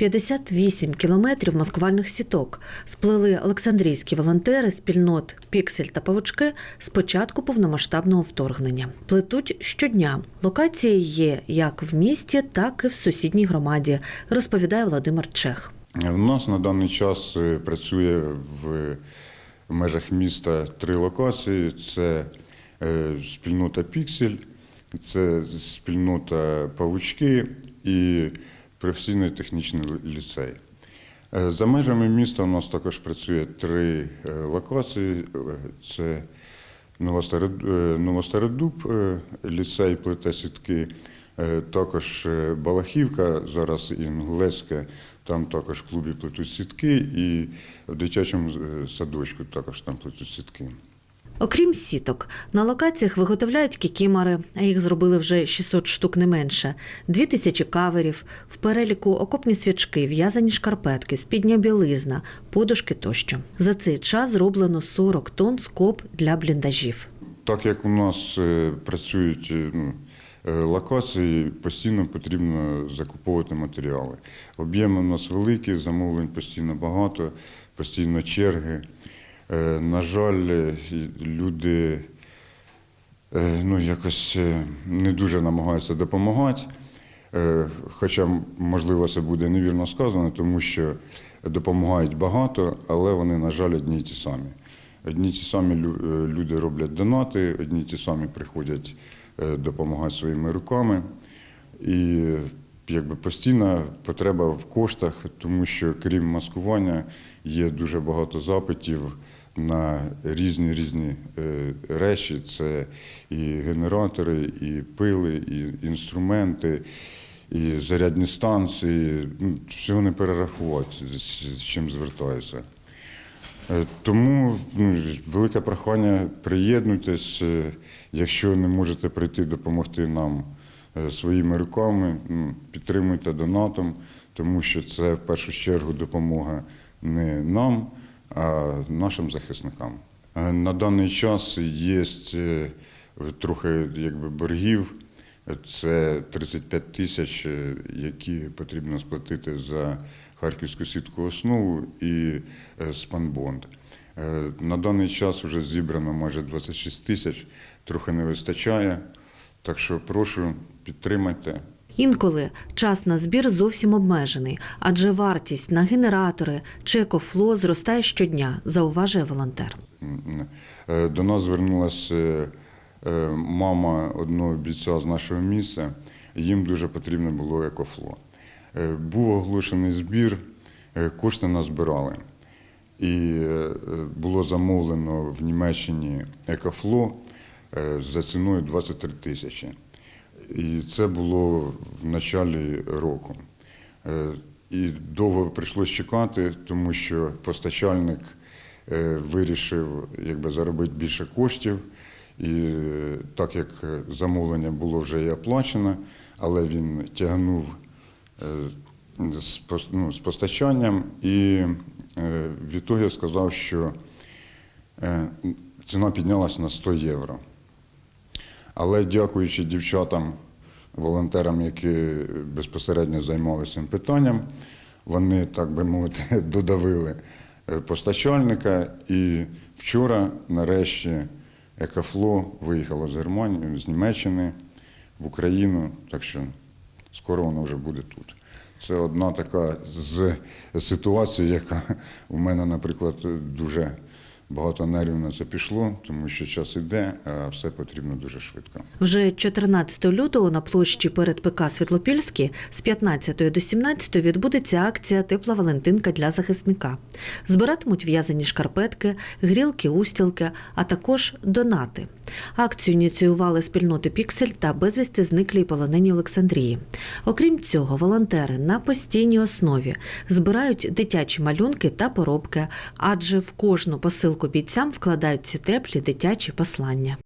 58 кілометрів маскувальних сіток сплели Олександрійські волонтери спільнот Піксель та Павучки з початку повномасштабного вторгнення. Плетуть щодня. Локації є як в місті, так і в сусідній громаді, розповідає Володимир Чех. У нас на даний час е, працює в межах міста три локації: це е, спільнота Піксель, це спільнота Павучки і професійний технічний ліцей. Е, За межами міста у нас також працює три е, локації: Е, це Новостарод- Новостародуб, ліцей плете сітки, також Балахівка, зараз Інгулецьке, там також клубі плетуть сітки, і в дитячому садочку також там плетуть сітки. Окрім сіток, на локаціях виготовляють кікімари, а їх зробили вже 600 штук не менше, дві тисячі каверів, в переліку окопні свічки, в'язані шкарпетки, спідня білизна, подушки тощо. За цей час зроблено 40 тонн скоб для бліндажів. Так як у нас е, працюють е, ну, е, локації, постійно потрібно закуповувати матеріали. Об'єми у нас великі, замовлень постійно багато, постійно черги. Е, На жаль, е, люди е, ну, якось не дуже намагаються допомагати. Хоча, можливо, це буде невірно сказано, тому що допомагають багато, але вони, на жаль, одні й ті самі. Одні ті самі люди роблять донати, одні ті самі приходять допомагати своїми руками. І якби постійна потреба в коштах, тому що крім маскування є дуже багато запитів на різні різні е, речі. Це і генератори, і пили, і інструменти, і зарядні станції. Ну, Всього не перерахувати, з чим звертаюся. Е, Тому ну, велике прохання приєднуйтесь. е, Якщо не можете прийти допомогти нам своїми руками, ну, підтримуйте донатом, тому що це в першу чергу допомога не нам, нашим захисникам. Е, На даний час є е, трохи якби боргів. Це 35 тисяч, е, які потрібно сплатити за харківську сітку основу і спанбонд. На даний час вже зібрано майже 26 тисяч, трохи не вистачає. Так що прошу підтримайте. Інколи час на збір зовсім обмежений, адже вартість на генератори чи екофло зростає щодня, зауважує волонтер. Е, До нас звернулася е, мама одного бійця з нашого міста. Їм дуже потрібно було екофло. Е, Був оголошений збір, кошти назбирали. І було замовлено в Німеччині екофло за ціною 23 тисячі. І це було в началі року. Е, І довго прийшлось чекати, тому що постачальник е, вирішив якби, заробити більше коштів. І е, так як замовлення було вже і оплачено, але він тягнув ну, з постачанням і відтоді сказав, що ціна піднялася на 100 євро. Але дякуючи дівчатам, волонтерам, які безпосередньо займалися цим питанням, вони, так би мовити, додавили е, постачальника. І вчора, нарешті, Екофло виїхало з Германії, з Німеччини в Україну, так що скоро воно вже буде тут. Це одна така з ситуацій, яка у мене, наприклад, дуже багато нервів на це пішло, тому що час іде, а все потрібно дуже швидко. Вже 14 лютого на площі перед ПК Світлопільський з 15 до 17 відбудеться акція Тепла Валентинка для захисника. Збиратимуть в'язані шкарпетки, грілки, устілки, а також донати. Акцію ініціювали спільноти Піксель та безвісти зниклі полонені Олександрії. Окрім цього, волонтери на постійній основі збирають дитячі малюнки та поробки, адже в кожну посилку бійцям вкладають ці теплі дитячі послання.